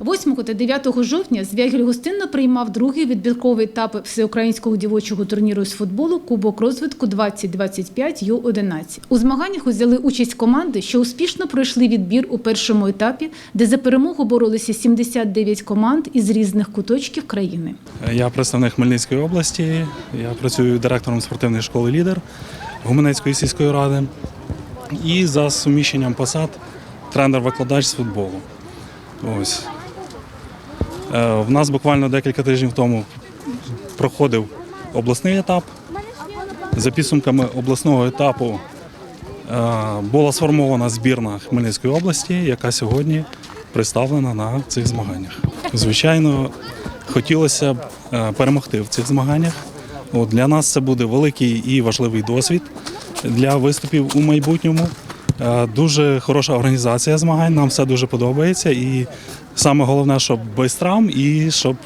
8 та 9 жовтня Звягіль гостинно приймав другий відбірковий етап всеукраїнського дівочого турніру з футболу Кубок розвитку 2025 Ю-11. У змаганнях узяли участь команди, що успішно пройшли відбір у першому етапі, де за перемогу боролися 79 команд із різних куточків країни. Я представник Хмельницької області. Я працюю директором спортивної школи Лідер Гуменецької сільської ради. І за суміщенням посад тренер-викладач з футболу. Ось. Е, В нас буквально декілька тижнів тому проходив обласний етап. За підсумками обласного етапу е, була сформована збірна Хмельницької області, яка сьогодні представлена на цих змаганнях. Звичайно, хотілося б е, перемогти в цих змаганнях. Для нас це буде великий і важливий досвід для виступів у майбутньому. Е, Дуже хороша організація змагань, нам все дуже подобається. І саме головне, щоб без і щоб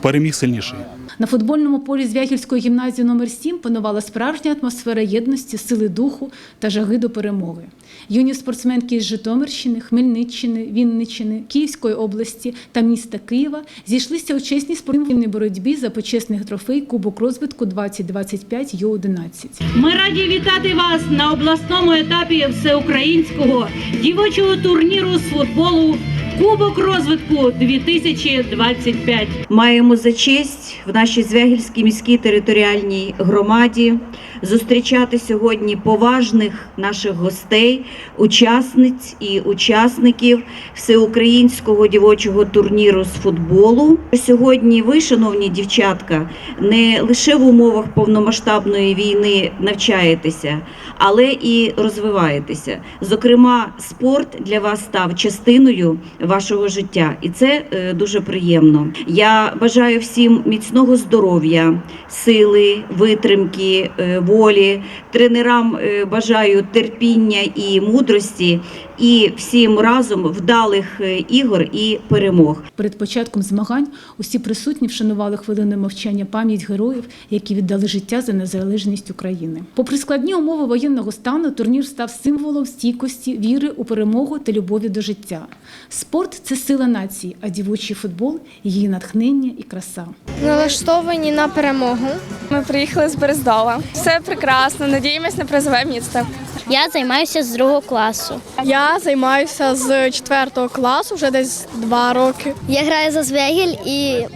переміг сильніший. На футбольному полі Звягільської гімназії номер 7 панувала справжня атмосфера єдності, сили духу та жаги до перемоги. Юні спортсменки із Житомирщини, Хмельниччини, Вінниччини, Київської області та міста Києва зійшлися у чесній спортивній боротьбі за почесний трофей Кубок розвитку 2025 Ю-11. Ми раді вітати вас на обласному етапі всеукраїнського дівочого турніру з футболу Кубок розвитку 2025. Маємо за честь в нашій Звягільській міській територіальній громаді зустрічати сьогодні поважних наших гостей, учасниць і учасників всеукраїнського дівочого турніру з футболу. Сьогодні ви, шановні дівчатка, не лише в умовах повномасштабної війни навчаєтеся, але і розвиваєтеся. Зокрема, спорт для вас став частиною вашого життя, і це е, дуже приємно. Я бажаю всім міцного здоров'я, сили, витримки, е, волі. Тренерам е, бажаю терпіння і мудрості, і всім разом вдалих е, ігор і перемог. Перед початком змагань усі присутні вшанували хвилиною мовчання пам'ять героїв, які віддали життя за незалежність України. Попри складні умови воєнного стану, турнір став символом стійкості, віри у перемогу та любові до життя. Спорт це сила нації, а дівочий футбол її натхнення і краса. Налаштовані на перемогу. Ми приїхали з Берездова. Все прекрасно. Надіємось на призове місце. Я займаюся з другого класу. Я займаюся з четвертого класу, вже десь два роки. Я граю за Звегіль і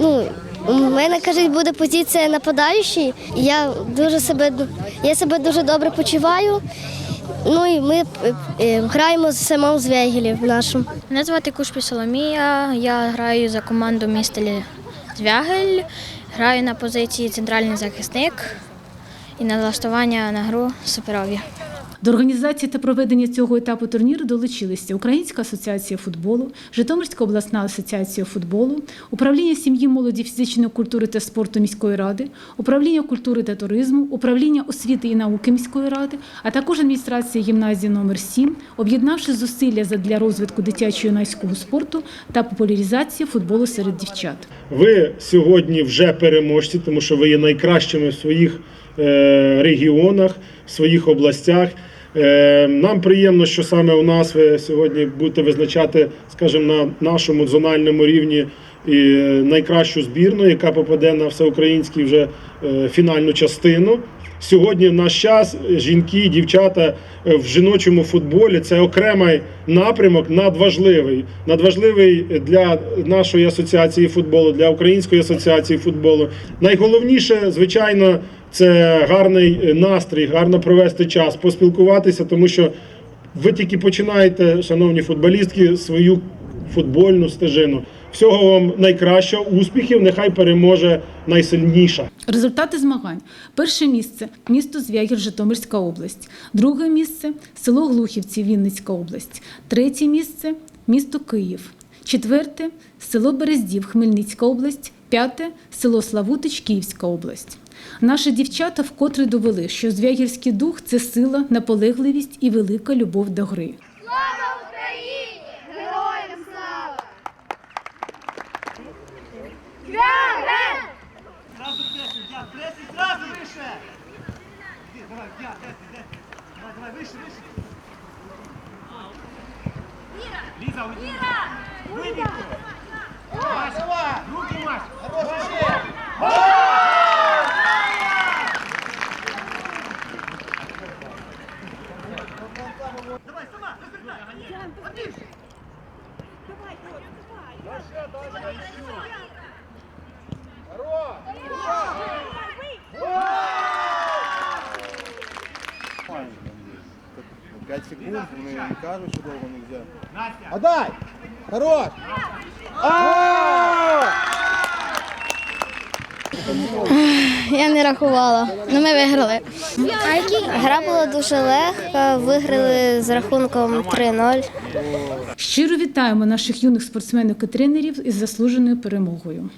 ну, у мене кажуть, буде позиція нападаючий. Я дуже себе я себе дуже добре почуваю. Ну і ми е, е, граємо з самим Звягілі в нашому. Мене звати Кушпі Соломія. Я граю за команду міста Звягель. Граю на позиції центральний захисник і налаштування на гру суперові. До організації та проведення цього етапу турніру долучилися Українська асоціація футболу, Житомирська обласна асоціація футболу, управління сім'ї, молоді, фізичної культури та спорту міської ради, управління культури та туризму, управління освіти і науки міської ради, а також адміністрація гімназії номер 7 об'єднавши зусилля для розвитку дитячо-юнацького спорту та популяризації футболу серед дівчат. Ви сьогодні вже переможці, тому що ви є найкращими в своїх е, регіонах, в своїх областях. Е, Нам приємно, що саме у нас ви сьогодні будете визначати, скажімо, на нашому зональному рівні і е, найкращу збірну, яка попаде на всеукраїнську вже е, фінальну частину. Сьогодні в наш час жінки, дівчата в жіночому футболі це окремий напрямок, надважливий. Надважливий для нашої асоціації футболу, для Української асоціації футболу. Найголовніше, звичайно, це гарний е, настрій, гарно провести час, поспілкуватися, тому що ви тільки починаєте, шановні футболістки, свою футбольну стежину. Всього вам найкращого, успіхів, нехай переможе найсильніша. Результати змагань. Перше місце місто Звягіль, Житомирська область. Друге місце село Глухівці, Вінницька область. Третє місце місто Київ. Четверте село Берездів, Хмельницька область. П'яте село Славутич, Київська область. Наші дівчата вкотре довели, що звягільський дух це сила, наполегливість і велика любов до гри. Зразу пресінг, я пресінг, зразу вище! Давай, я, де ти. Давай, давай, вище, вище. Ліза, уйди. Выбейте! Маша, руки, Маш! Хороший Давай, сама, развертай! Подвиж! Давай, давай, давай! Пять секунд, вони не кажуть, що довго не можна. Настя! Отдай! Хорош! Я не рахувала. Ну ми виграли. Гра була дуже легка, виграли з рахунком 3-0. Щиро вітаємо наших юних спортсменів і тренерів із заслуженою перемогою.